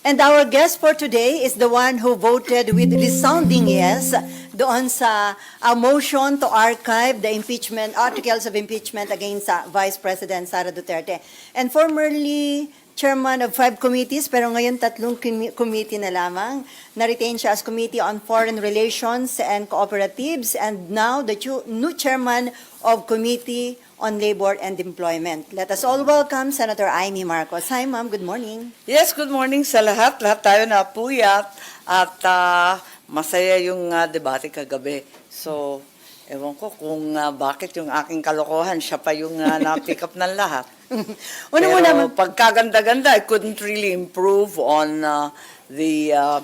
And our guest for today is the one who voted with resounding yes doon sa uh, motion to archive the impeachment, articles of impeachment against uh, Vice President Sara Duterte. And formerly chairman of five committees, pero ngayon tatlong commi- committee na lamang. Na-retain siya as Committee on Foreign Relations and Cooperatives, and now the new chairman of Committee on Labor and Employment. Let us all welcome Senator Amy Marcos. Hi, ma'am. Good morning. Yes, good morning sa lahat. Lahat tayo na puyat at ah, masaya yung ah, debate kagabi. So, ewan ko kung ah, bakit yung aking kalokohan, siya pa yung uh, na-pick up ng lahat. Una Pero naman, pagkaganda-ganda, I couldn't really improve on ah, the ah,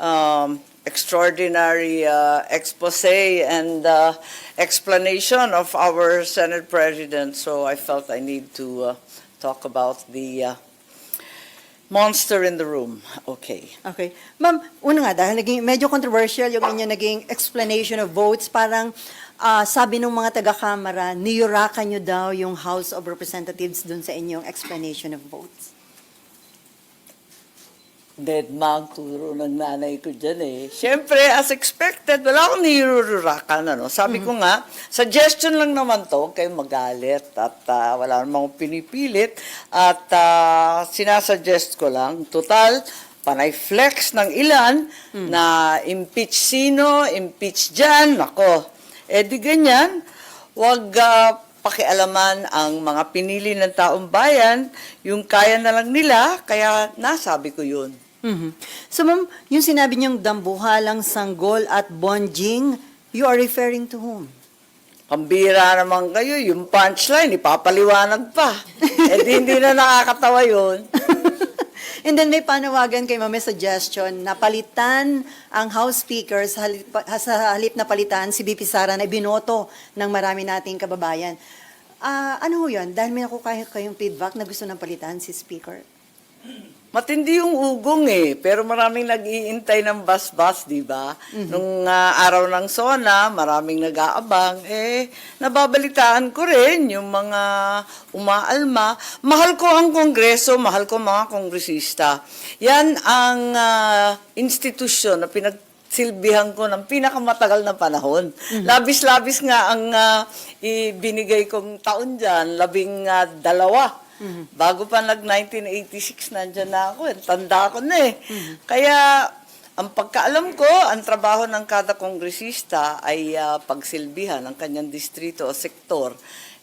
um, extraordinary uh, expose and uh, explanation of our Senate President. So I felt I need to uh, talk about the uh, monster in the room. Okay. Okay. Ma'am, una nga, dahil naging medyo controversial yung inyo naging explanation of votes, parang ah, sabi ng mga taga-kamara, niyurakan nyo daw yung House of Representatives dun sa inyong explanation of votes. Dead mang turo ng nanay ko dyan eh. Siyempre, as expected, wala akong nirururakan. Ano? Sabi ko nga, suggestion lang naman to, kayong magalit at ah, wala namang pinipilit. At ah, sinasuggest ko lang, total, panay flex ng ilan na impeach sino, impeach dyan, nako. Eh di ganyan, wag ah, pakialaman ang mga pinili ng taong bayan, yung kaya na lang nila, kaya nasabi ko yun. Mhm. So ma'am, yung sinabi niyong dambuhalang sanggol at bonjing, you are referring to whom? Pambira naman kayo, yung punchline, ipapaliwanag pa. eh di hindi na nakakatawa yun. And then may panawagan kay Ma'am, may suggestion na palitan ang House Speaker sa halip, sa halip na palitan si BP Sara na binoto ng marami nating kababayan. Ah, ano ho yun? Dahil may nakuha kayong feedback na gusto ng palitan si Speaker. Matindi yung ugong eh, pero maraming nag-iintay ng bus-bus, di ba? Nung ah, araw ng SONA, maraming nag-aabang. Eh, nababalitaan ko rin yung mga umaalma. Mahal ko ang kongreso, mahal ko mga kongresista. Yan ang ah, institusyon na pinag silbihan ko ng pinakamatagal na panahon. Labis-labis nga ang ah, ibinigay kong taon dyan, labing ah, dalawa. Bago pa nag-1986, nandyan na ako. eh. Tanda ko na eh. Kaya, ang pagkaalam ko, ang trabaho ng kada kongresista ay ah, pagsilbihan ng kanyang distrito o sektor.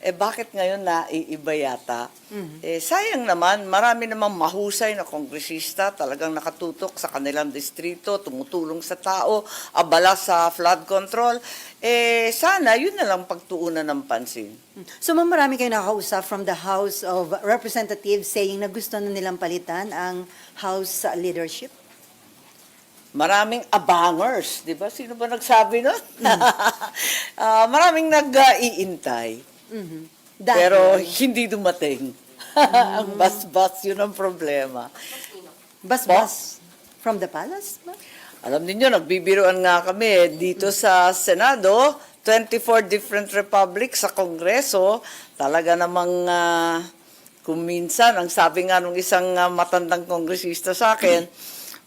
Eh bakit ngayon na iiba yata? Eh sayang naman, marami namang mahusay na kongresista talagang nakatutok sa kanilang distrito, tumutulong sa tao, abala sa flood control. Eh sana yun na lang pagtuunan ng pansin. So ma'am, marami kayong nakakausap from the House of Representatives saying na gusto na nilang palitan ang House uh, leadership. Maraming abangers, di ba? Sino ba nagsabi nun? Ah, maraming nag-iintay. Mhm. Dahil- Pero hindi dumating. ang bas-bas, yun ang problema. Bas-bas from the palace? ma'am? Alam niyo nagbibiruan nga kami eh, dito sa Senado, 24 different republics sa Kongreso, talaga namang ah, kung minsan, ang sabi nga nung isang ah, matandang kongresista sa akin,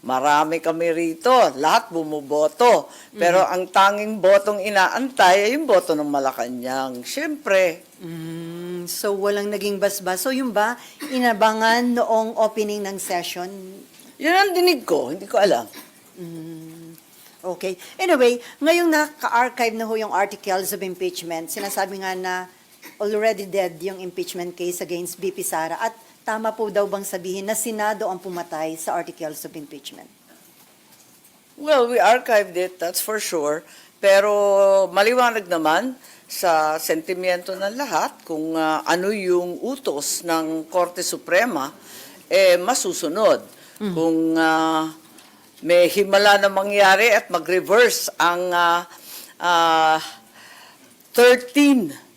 marami kami rito, lahat bumuboto. Pero ang tanging botong inaantay ay yung boto ng Malacanang. Siyempre, Mm, so walang naging basbas. So yung ba, inabangan noong opening ng session? yun ang dinig ko, hindi ko alam. Okay. Anyway, ngayong naka-archive na ho yung articles of impeachment, sinasabi nga na already dead yung impeachment case against BP Sara at tama po daw bang sabihin na Senado ang pumatay sa articles of impeachment? Well, we archived it, that's for sure. Pero maliwanag naman sa sentimiento ng lahat kung ah, ano yung utos ng Korte Suprema, eh masusunod. Kung ah, may himala na mangyari at mag-reverse ang ah, ah, 13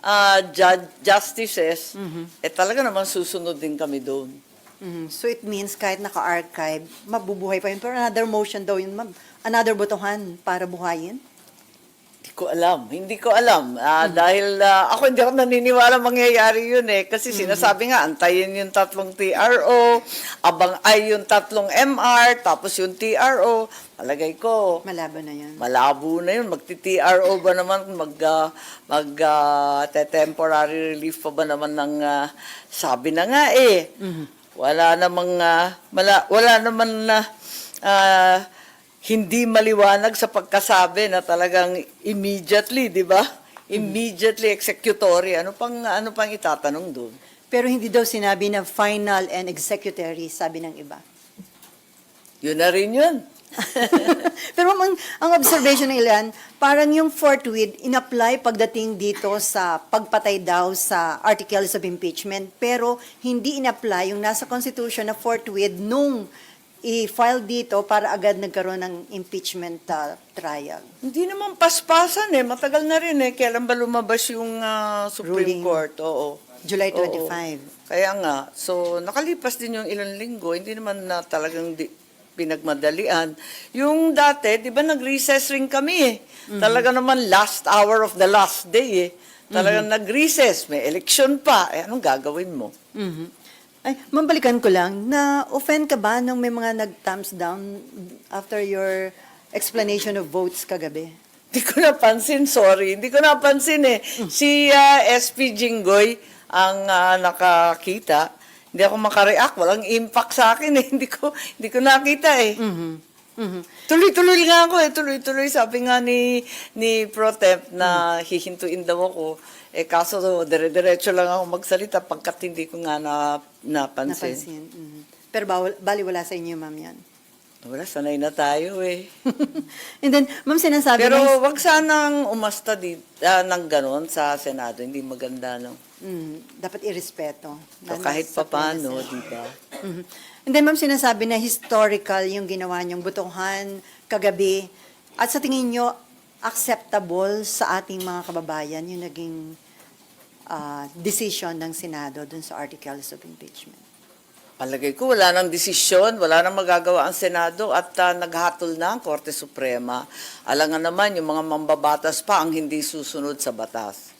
ah, ju- justices, eh talaga naman susunod din kami doon. Mhm. So it means kahit naka-archive, mabubuhay pa yun. Pero another motion daw yun, ma'am. Another botohan para buhayin? Ko alam. Hindi ko alam. Ah, Dahil ah, ako hindi ako naniniwala mangyayari yun eh. Kasi sinasabi nga, antayin yung tatlong TRO, abang ay yung tatlong MR, tapos yung TRO. Palagay ko, Malabo na yan. malabo na yun. Magti-TRO ba naman, mag, ah, mag te- temporary relief pa ba naman ng, ah, sabi na nga eh. Wala namang, ah, mala, wala naman na, ah, hindi maliwanag sa pagkasabi na talagang immediately, di ba? Immediately executory. Ano pang, ano pang itatanong doon? Pero hindi daw sinabi na final and executory, sabi ng iba. Yun na rin yun. Pero ang, ang observation ng ilan, parang yung forthwith in-apply pagdating dito sa pagpatay daw sa articles of impeachment, pero hindi in-apply yung nasa constitution na forthwith nung i-file dito para agad nagkaroon ng impeachment uh, trial. Hindi naman paspasan eh. Matagal na rin eh. Kailan ba lumabas yung ah, Supreme Ruling. Court? Oo. July Oo. 25. Kaya nga. So, nakalipas din yung ilang linggo. Hindi naman na talagang di, pinagmadalian. Yung dati, di ba nag-recess rin kami eh. Talaga naman last hour of the last day eh. Talagang nag-recess. May election pa. Eh, anong gagawin mo? Mhm. Ay, mambalikan ko lang, na-offend ka ba nung may mga nag-thumbs down after your explanation of votes kagabi? Hindi ko napansin, sorry. Hindi ko napansin eh. Si ah, SP Jinggoy ang ah, nakakita. Hindi ako makareact. Walang impact sa akin eh. Hindi ko, hindi ko nakita eh. Mhm. Mhm. Tuloy-tuloy nga ako eh. Tuloy-tuloy. Sabi nga ni, ni Pro Temp na hihintuin daw ako. Eh kaso dire-diretso lang ako magsalita pagkat hindi ko nga na, napansin. Napansin. Mhm. Pero bawal, bali wala sa inyo, ma'am, yan. Wala, sanay na tayo eh. And then, ma'am, sinasabi Pero na... wag sanang umasta di, ah, ng ganon sa Senado. Hindi maganda, no? Mm, dapat irespeto. So, Lalo kahit sa pinasin. di ba? Mhm. And then, ma'am, sinasabi na historical yung ginawa niyong butuhan kagabi. At sa tingin niyo, acceptable sa ating mga kababayan yung naging ah, decision ng Senado dun sa articles of impeachment. Palagay ko, wala nang desisyon, wala nang magagawa ang Senado at ah, naghatol na ang Korte Suprema. Alangan naman, yung mga mambabatas pa ang hindi susunod sa batas.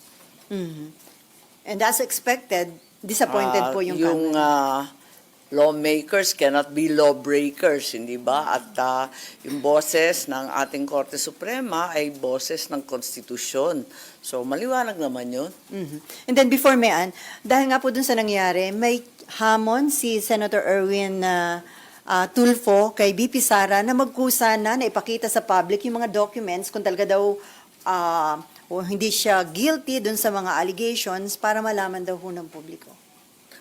Mhm. And as expected, disappointed Ah, po yung, yung Kamara. Lawmakers cannot be lawbreakers, hindi ba? At ah, yung boses ng ating Korte Suprema ay boses ng konstitusyon. So, maliwanag naman yun. Mhm. And then before Mayan, dahil nga po dun sa nangyari, may hamon si Senator Erwin ah, ah, Tulfo kay BP Sara na magkusa na na ipakita sa public yung mga documents kung talaga daw ah, o hindi siya guilty dun sa mga allegations para malaman daw ho ng publiko.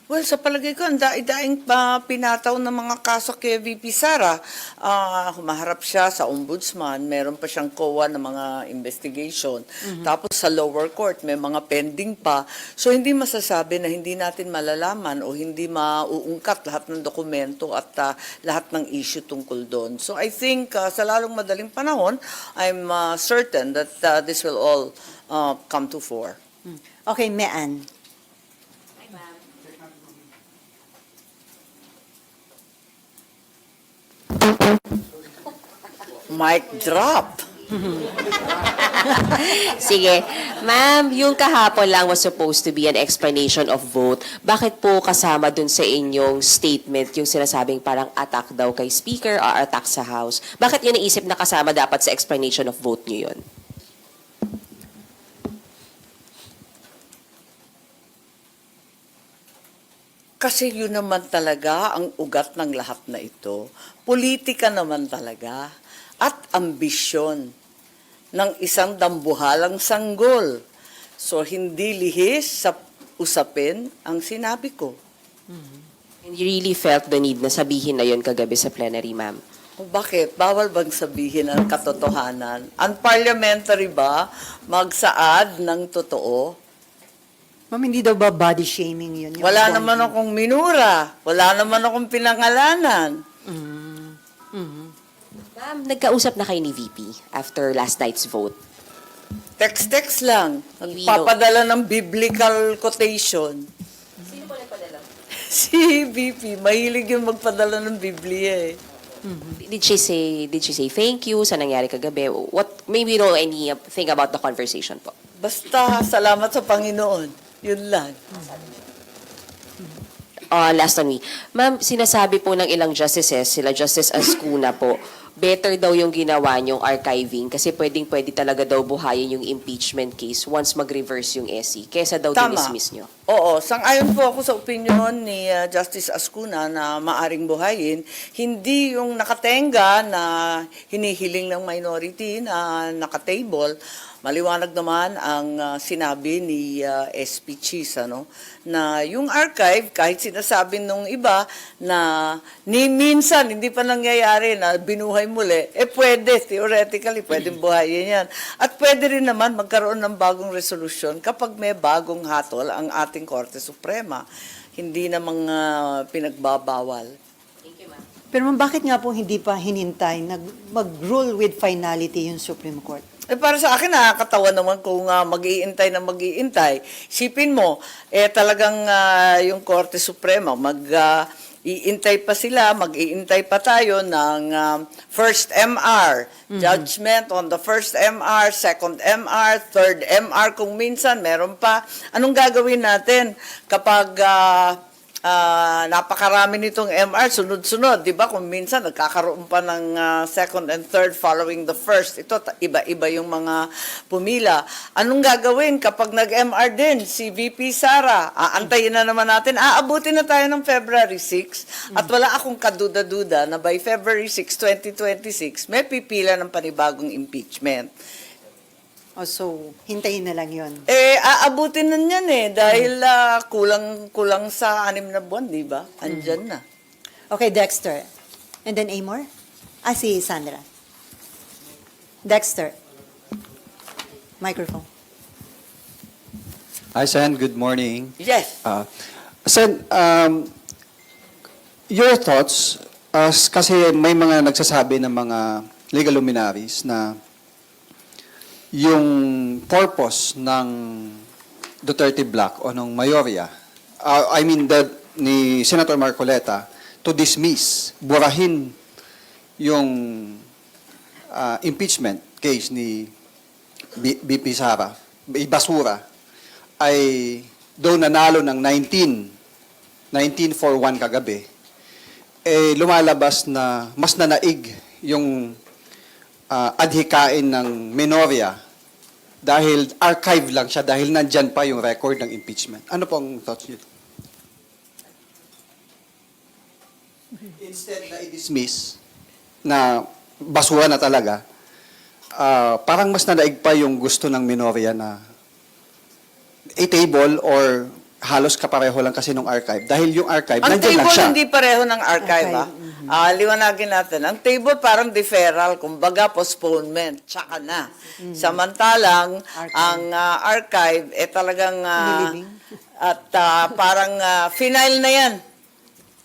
Well, sa palagay ko, ang daing pa pinataw ng mga kaso kay VP Sara. Ah, humaharap siya sa ombudsman, meron pa siyang COA ng mga investigation. Tapos sa lower court, may mga pending pa. So, hindi masasabi na hindi natin malalaman o hindi mauungkat lahat ng dokumento at ah, lahat ng issue tungkol doon. So, I think ah, sa lalong madaling panahon, I'm ah, certain that ah, this will all ah, come to fore. Hmm. Okay, Mayan. Mic drop. Sige. Ma'am, yung kahapon lang was supposed to be an explanation of vote. Bakit po kasama dun sa inyong statement yung sinasabing parang attack daw kay Speaker or attack sa House? Bakit yun naisip na kasama dapat sa explanation of vote nyo yun? Kasi yun naman talaga ang ugat ng lahat na ito. Politika naman talaga at ambisyon ng isang dambuhalang sanggol. So hindi lihis sa usapin ang sinabi ko. And you really felt the need na sabihin na yun kagabi sa plenary, ma'am? Bakit? Bawal bang sabihin ang katotohanan? Unparliamentary ba magsaad ng totoo? Ma'am, hindi daw ba body shaming yun? Yung Wala naman akong minura. Wala naman akong pinangalanan. Mhm. Ma'am, nagkausap na kayo ni VP after last night's vote. Text-text lang. We Nagpapadala ng biblical quotation. Sino po nagpadala? Si VP, mahilig yung magpadala ng Biblia eh. Did she say did she say thank you sa nangyari kagabi? What maybe you know anything about the conversation po. Basta, salamat sa Panginoon. Yun lang. Uh, last on me. Ma'am, sinasabi po ng ilang justices, sila Justice Ascuna po, better daw yung ginawa niyong archiving kasi pwedeng-pwede talaga daw buhayin yung impeachment case once mag-reverse yung SC kesa daw Tama. dinismiss niyo. Oo, sang-ayon po ako sa opinion ni uh, Justice Ascuna na maaring buhayin, hindi yung nakatenga na hinihiling ng minority na nakatable, maliwanag naman ang uh, sinabi ni uh, SP Cheese, ano, na yung archive, kahit sinasabi nung iba na ni minsan hindi pa nangyayari na binuhay muli, eh pwede, theoretically, pwedeng buhayin yan. At pwede rin naman magkaroon ng bagong resolution kapag may bagong hatol ang ating Korte Suprema. Hindi na mga pinagbabawal. Pero ma'am, bakit nga po hindi pa hinintay nag mag-rule with finality yung Supreme Court? Eh para sa akin nakakatawa naman kung uh, mag-iintay na mag-iintay. Sipin mo, eh talagang ah, yung Korte Suprema mag ah, iintay pa sila, mag-iintay pa tayo ng um, first MR, judgment on the first MR, second MR, third MR kung minsan meron pa. Anong gagawin natin kapag ah, Ah, napakarami nitong MR, sunod-sunod, di ba? Kung minsan nagkakaroon pa ng ah, second and third following the first. Ito, iba-iba yung mga pumila. Anong gagawin kapag nag-MR din si VP Sara? Aantayin na naman natin. Aabutin na tayo ng February 6 at wala akong kaduda-duda na by February 6, 2026, may pipila ng panibagong impeachment. O so, hintayin na lang yon. Eh, aabutin na niyan eh, dahil ah, kulang, kulang sa anim na buwan, di ba? Andyan na. Okay, Dexter. And then Amor? Ah, si Sandra. Dexter. Microphone. Hi, Sen. Good morning. Yes. Uh, Sen, um, your thoughts, uh, kasi may mga nagsasabi ng mga legal luminaries na yung purpose ng Duterte Black o ng Mayoria, uh, I mean, the, ni Senator Marcoleta, to dismiss, burahin yung uh, impeachment case ni B- BP Sara, Basura, ay doon nanalo ng 19, 19 for 1 kagabi, eh lumalabas na mas nanaig yung ah, adhikain ng menorya dahil archive lang siya, dahil nandyan pa yung record ng impeachment. Ano pong thoughts niyo? Instead na i-dismiss na basura na talaga, ah, parang mas nanaig pa yung gusto ng menorya na a-table or halos kapareho lang kasi nung archive. Dahil yung archive, Ang nandyan lang table siya. hindi pareho ng archive, Archive, ah. Ah, liwanagin natin. Ang table parang deferral, kumbaga postponement, tsaka na. Samantalang, Archive. ang ah, archive, eh talagang, ah, at ah, parang ah, final na yan.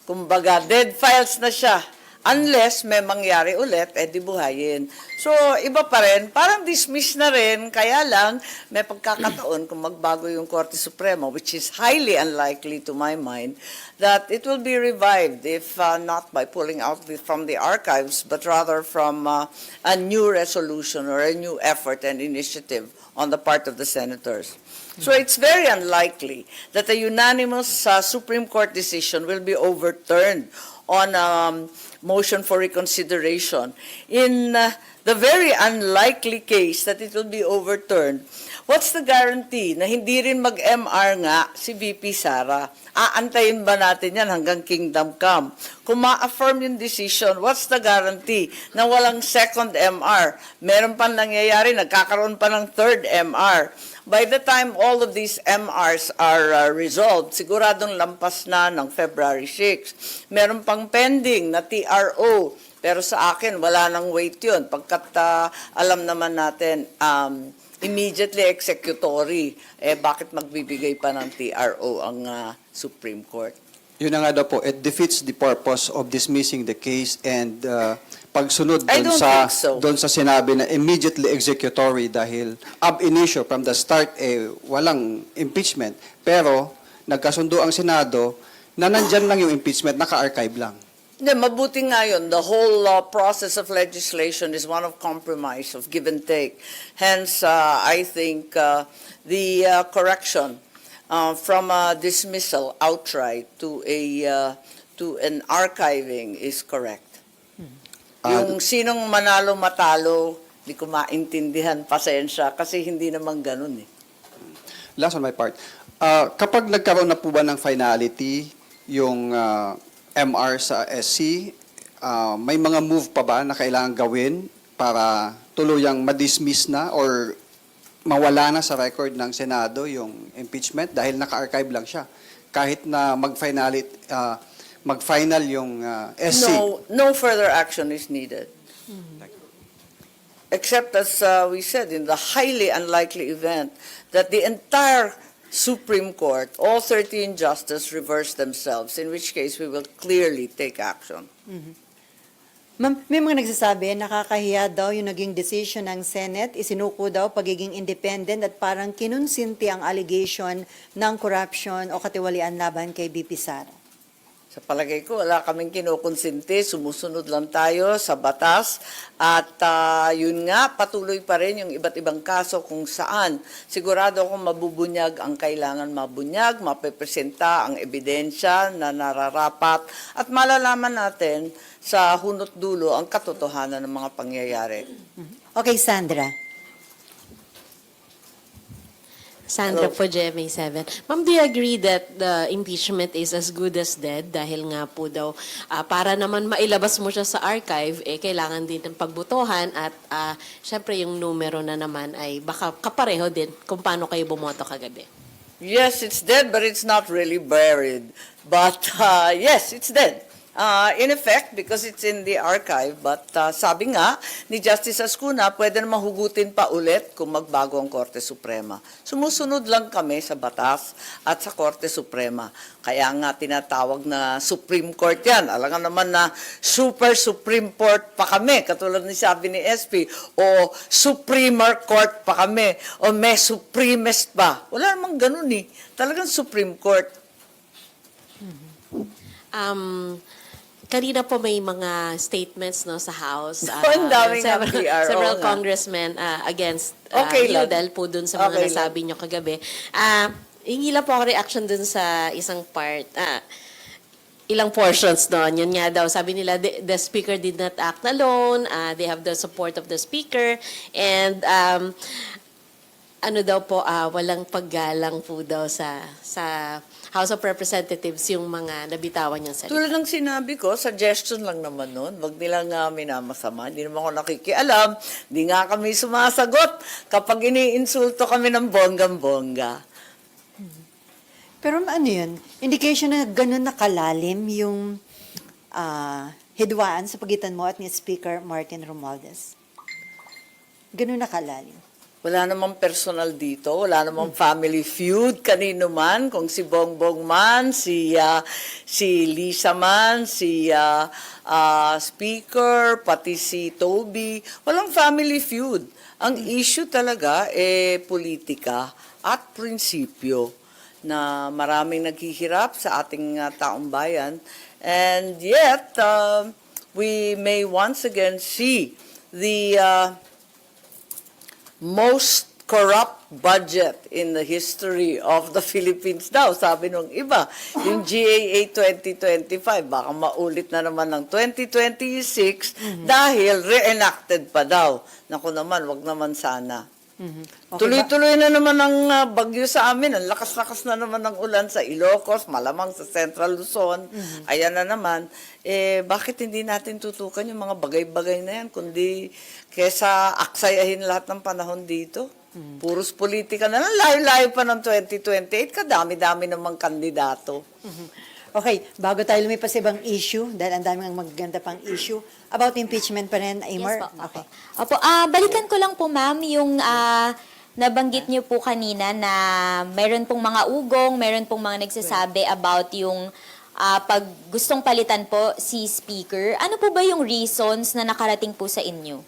Kumbaga, dead files na siya. Unless may mangyari ulit, eh di buhayin. So, iba pa rin. Parang dismiss na rin. Kaya lang, may pagkakataon kung magbago yung Korte Suprema, which is highly unlikely to my mind, that it will be revived if uh, not by pulling out the, from the archives, but rather from uh, a new resolution or a new effort and initiative on the part of the senators. So it's very unlikely that a unanimous uh, Supreme Court decision will be overturned on um, motion for reconsideration. In uh, the very unlikely case that it will be overturned, what's the guarantee na hindi rin mag-MR nga si VP Sara? Aantayin ba natin yan hanggang kingdom come? Kung ma-affirm yung decision, what's the guarantee na walang second MR? Meron pa nangyayari, nagkakaroon pa ng third MR. By the time all of these MRs are uh, resolved, siguradong lampas na ng February 6. Meron pang pending na TRO, pero sa akin wala nang wait yun. Pagkat uh, alam naman natin, um, immediately executory, eh bakit magbibigay pa ng TRO ang uh, Supreme Court? Yun na nga daw po, it defeats the purpose of dismissing the case and uh, pagsunod I doon don't sa think so. doon sa sinabi na immediately executory dahil ab initio from the start eh walang impeachment pero nagkasundo ang Senado na nandyan lang yung impeachment naka-archive lang. Hindi, mabuti nga yun. The whole uh, process of legislation is one of compromise, of give and take. Hence, uh, I think uh, the uh, correction uh, from a dismissal outright to a uh, to an archiving is correct. Ah, Yung sinong manalo matalo, di ko maintindihan, pasensya, kasi hindi naman ganun eh. Last on my part. Ah, kapag nagkaroon na po ba ng finality yung ah, MR sa SC, ah, may mga move pa ba na kailangan gawin para tuluyang ma-dismiss na or mawala na sa record ng Senado yung impeachment dahil naka-archive lang siya. Kahit na mag-finality ah, mag-final yung ah, SC. No, no further action is needed. Except as uh, we said, in the highly unlikely event that the entire Supreme Court, all 13 justices reverse themselves, in which case we will clearly take action. Ma'am, may mga nagsasabi, nakakahiya daw yung naging decision ng Senate, isinuko daw pagiging independent at parang kinunsinti ang allegation ng corruption o katiwalian laban kay BP Sara. Sa palagay ko, wala kaming kinukonsinti, sumusunod lang tayo sa batas at ah, yun nga, patuloy pa rin yung iba't ibang kaso kung saan sigurado akong mabubunyag ang kailangan mabunyag, mapepresenta ang ebidensya na nararapat at malalaman natin sa hunot dulo ang katotohanan ng mga pangyayari. Okay, Sandra. Sandra po, GMA 7. Ma'am, do you agree that the impeachment is as good as dead? Dahil nga po daw, ah, para naman mailabas mo siya sa archive, eh, kailangan din ng pagbutuhan at ah, syempre yung numero na naman ay baka kapareho din kung paano kayo bumoto kagabi. Yes, it's dead, but it's not really buried. But uh, yes, it's dead. Uh, in effect, because it's in the archive, but uh, sabi nga ni Justice Ascuna, pwede na mahugutin pa ulit kung magbago ang Korte Suprema. Sumusunod lang kami sa batas at sa Korte Suprema. Kaya nga tinatawag na Supreme Court yan. Alam nga naman na Super Supreme Court pa kami, katulad ni sabi ni SP, o Supremer Court pa kami, o may Supremest pa. Wala namang ganun eh. Talagang Supreme Court. Um, kanina po may mga statements no sa House. ah, Ang daming several, PRO several nga. congressmen ah, against ah, Okay you dahil po dun sa mga Okay lang. nasabi nyo kagabi. Ah, hingi lang po ako reaction dun sa isang part. Ah, ilang portions doon. Yun nga daw, sabi nila, the, the speaker did not act alone. ah, they have the support of the speaker. And um, ano daw po, ah, walang paggalang po daw sa sa House of Representatives yung mga nabitawan niyang salita. Tulad ng sinabi ko, suggestion lang naman nun. Wag nilang uh, minamasama. Hindi naman ako nakikialam. Hindi nga kami sumasagot kapag iniinsulto kami ng bonggang-bongga. Pero ano yun? Indication na ganun na kalalim yung ah, hidwaan sa pagitan mo at ni Speaker Martin Romualdez. Ganun na kalalim. Wala namang personal dito, wala namang family feud kanino man, kung si Bongbong man, si ah, si Lisa man, si ah, ah, speaker, pati si Toby, walang family feud. Ang issue talaga eh politika at prinsipyo na maraming naghihirap sa ating ah, taong bayan. And yet ah, we may once again see the ah, most corrupt budget in the history of the Philippines daw, sabi nung iba. Yung GAA 2025, baka maulit na naman ng 2026 dahil reenacted pa daw. Naku naman, wag naman sana. Okay Tuloy-tuloy na naman ang ah, bagyo sa amin. Ang lakas-lakas na naman ng ulan sa Ilocos, malamang sa Central Luzon. Ayan na naman. Eh, bakit hindi natin tutukan yung mga bagay-bagay na yan? Kundi kesa aksayahin lahat ng panahon dito. Puros politika na lang. Layo-layo pa ng 2028. Kadami-dami namang kandidato. Okay, bago tayo lumipas sa ibang issue, dahil ang daming magaganda pang issue, about impeachment pa rin, Amor? Yes po. Okay. Opo, ah balikan ko lang po ma'am yung ah, nabanggit niyo po kanina na meron pong mga ugong, meron pong mga nagsasabi about yung ah, pag gustong palitan po si speaker. Ano po ba yung reasons na nakarating po sa inyo?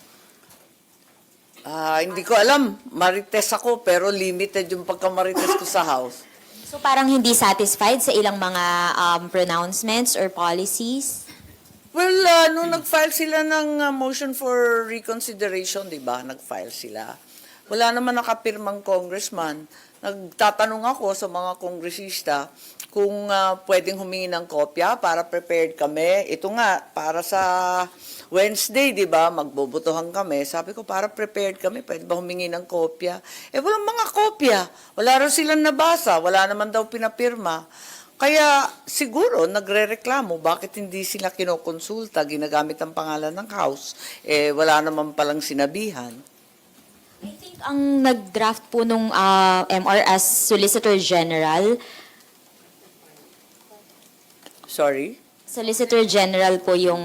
Ah, hindi ko alam. Marites ako, pero limited yung pagkamarites ko sa house. So parang hindi satisfied sa ilang mga um, pronouncements or policies? Well, uh, nung nag-file sila ng uh, motion for reconsideration, di ba? Nag-file sila. Wala naman nakapirmang congressman. Nagtatanong ako sa mga kongresista kung uh, pwedeng humingi ng kopya para prepared kami. Ito nga, para sa Wednesday, di ba? Magbobotohan kami. Sabi ko, para prepared kami, pwede ba humingi ng kopya? Eh, walang mga kopya. Wala rin silang nabasa. Wala naman daw pinapirma. Kaya siguro nagrereklamo bakit hindi sila kinokonsulta, ginagamit ang pangalan ng house, eh wala naman palang sinabihan. I think ang nag-draft po nung ah, MR as Solicitor General, Sorry? Solicitor General po yung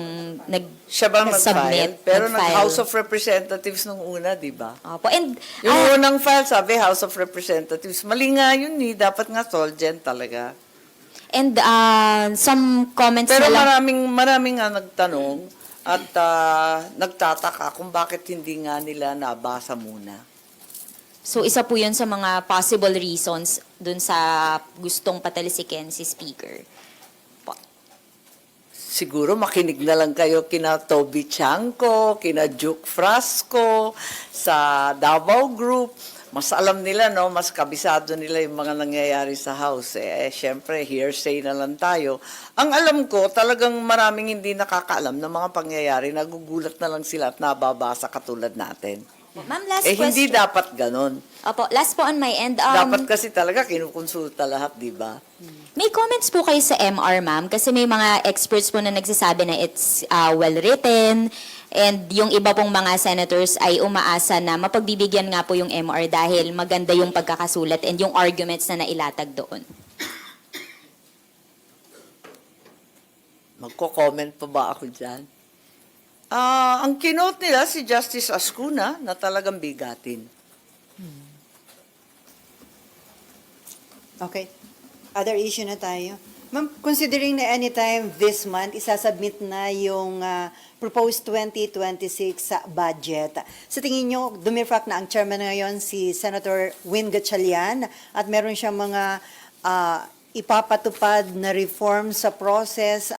nag Siya ba submit, nag-file? Pero nag-file. nag-House of Representatives nung una, di ba? Opo. And Yung ah, unang file, sabi House of Representatives. Mali nga yun ni, dapat nga Solgen talaga. and ah, some comments Pero na lang. maraming, maraming nga nagtanong at ah, nagtataka kung bakit hindi nga nila nabasa muna. So isa po yun sa mga possible reasons dun sa gustong patalisikin si Speaker. Siguro makinig na lang kayo kina Toby Chanko, kina Duke Frasco, sa Davao Group. Mas alam nila, no? Mas kabisado nila yung mga nangyayari sa house. Eh, eh syempre, hearsay na lang tayo. Ang alam ko, talagang maraming hindi nakakaalam ng mga pangyayari. Nagugulat na lang sila at nababasa katulad natin. Ma'am, last Eh, hindi question. dapat ganon. Opo, last po on my end. Um, dapat kasi talaga kinukonsulta lahat, di ba? May comments po kayo sa MR, ma'am? Kasi may mga experts po na nagsasabi na it's uh, well-written and yung iba pong mga senators ay umaasa na mapagbibigyan nga po yung MR dahil maganda yung pagkakasulat and yung arguments na nailatag doon. Magko-comment pa ba ako dyan? Ah, ang kinote nila si Justice Ascuna na talagang bigatin. Okay. Other issue na tayo. Ma'am, considering na anytime this month, isasubmit na yung ah, proposed 2026 sa budget. Sa tingin nyo, dumifrak na ang chairman ngayon si Senator Win Gatchalian at meron siyang mga ah, ipapatupad na reform sa process